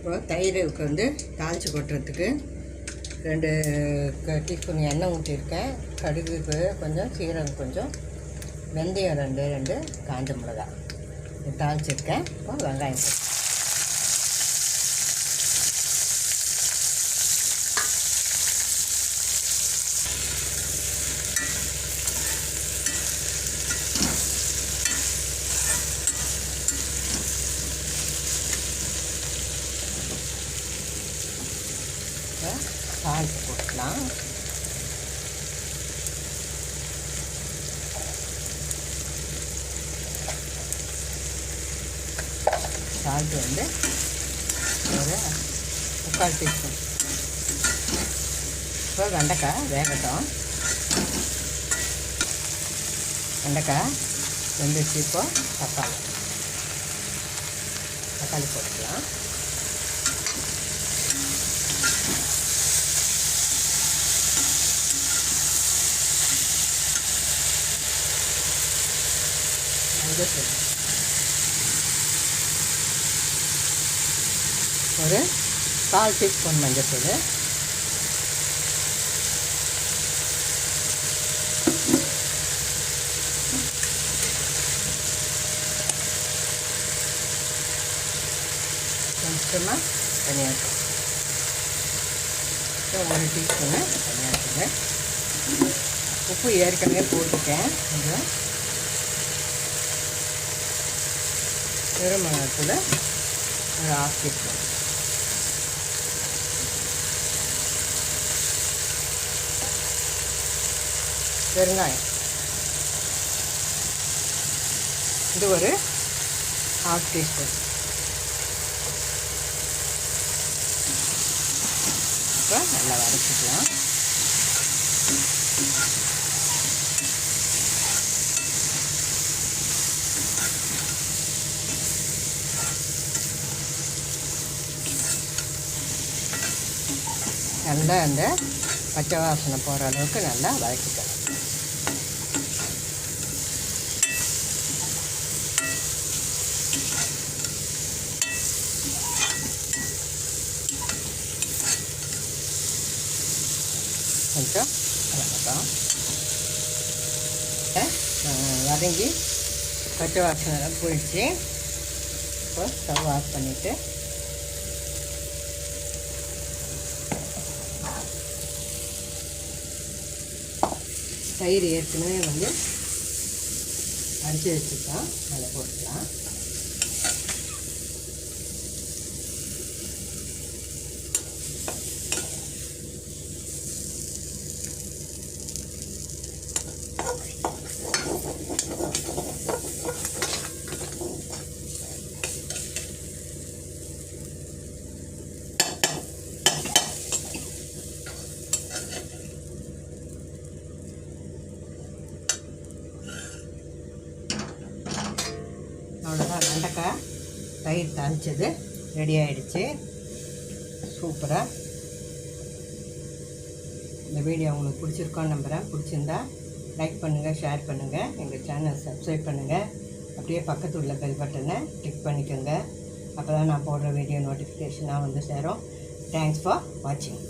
இப்போ தயிருக்கு வந்து தாளித்து கொட்டுறதுக்கு ரெண்டு டீஸ்பூன் எண்ணெய் ஊற்றிருக்கேன் கடுகு கொஞ்சம் சீரகம் கொஞ்சம் வெந்தயம் ரெண்டு ரெண்டு காஞ்ச மிளகா தாளிச்சிருக்கேன். இப்போ வெங்காயம் போட்டு இப்போ சால்ட் போட்டுக்கலாம். சால்ட் வந்து ஒரு முக்கால் டீஸ்பூன். இப்போ வெண்டைக்காய் வேகட்டும். வெண்டைக்காய் வெந்துச்சு இப்போ தக்காளி. தக்காளி போட்டுக்கலாம். மஞ்சள் ஒரு கால் டீஸ்பூன் மஞ்சள் கொஞ்சமாக தனியாத்தூள். ஒரு டீஸ்பூனு தனியாத்தூள். உப்பு ஏற்கனவே போட்டுட்டேன் கொஞ்சம் வெறுமிளகாத்தூள் ஒரு ஆஃப் டீஸ்பூன் பெருங்காயம். இது ஒரு ஹாஃப் டீஸ்பூன் இப்போ நல்லா வதக்கிக்கலாம். நல்லா அந்த பச்சை வாசனை போகிற அளவுக்கு நல்லா வதக்கிக்கணும் கொஞ்சம் வதங்கட்டும். வதங்கி பச்சை வாசனை போயிடுச்சு. இப்போ ஸ்டவ் ஆஃப் பண்ணிவிட்டு தயிர் ஏற்கனவே வந்து அடித்து வச்சுருக்கோம். அதில் போட்டுக்கலாம். அவ்வளோதான் வெண்டைக்காய் தயிர் தாளிச்சது ரெடி ஆகிடுச்சு சூப்பராக இந்த வீடியோ உங்களுக்கு பிடிச்சிருக்கோன்னு நம்புகிறேன் பிடிச்சிருந்தா லைக் பண்ணுங்கள் ஷேர் பண்ணுங்கள் எங்கள் சேனல் சப்ஸ்கிரைப் பண்ணுங்கள் அப்படியே பக்கத்து உள்ள பெல் பட்டனை கிளிக் பண்ணிக்கோங்க. அப்போ தான் நான் போடுற வீடியோ நோட்டிஃபிகேஷனாக வந்து சேரும். தேங்க்ஸ் ஃபார் வாட்சிங்